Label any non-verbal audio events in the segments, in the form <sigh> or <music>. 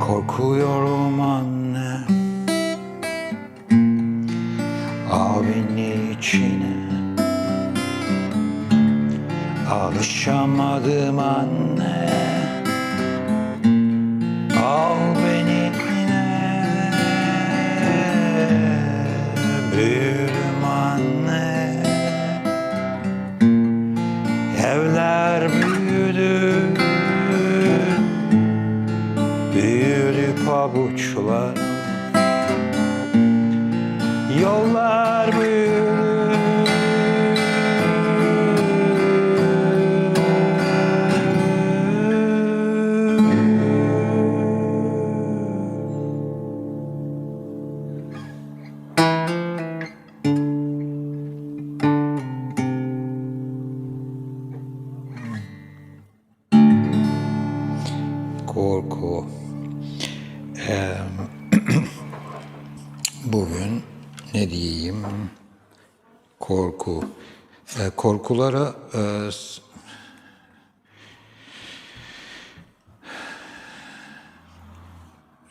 Korkuyorum anne. Abinin içine. Alışamadım anne. Evler büyüdü. Büyüdü pabuçlar Korku. Eee, <clears throat> bugün ne diyeyim? Korku. Eee, korkulara s-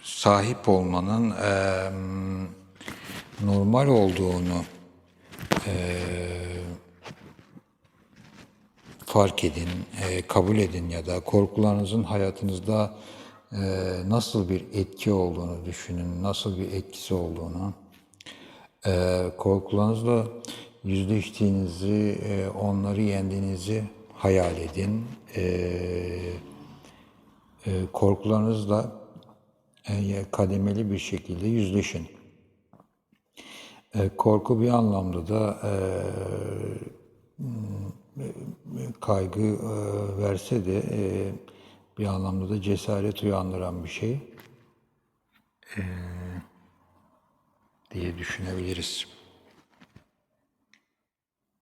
sahip olmanın eee, normal olduğunu fark edin, e, kabul edin ya da korkularınızın hayatınızda e, nasıl bir etki olduğunu düşünün, nasıl bir etkisi olduğunu. E, korkularınızla yüzleştiğinizi, onları yendiğinizi hayal edin. Korkularınızla kademeli bir şekilde yüzleşin. Korku bir anlamda da kaygı e, verse de e, bir anlamda da cesaret uyandıran bir şey e, diye düşünebiliriz.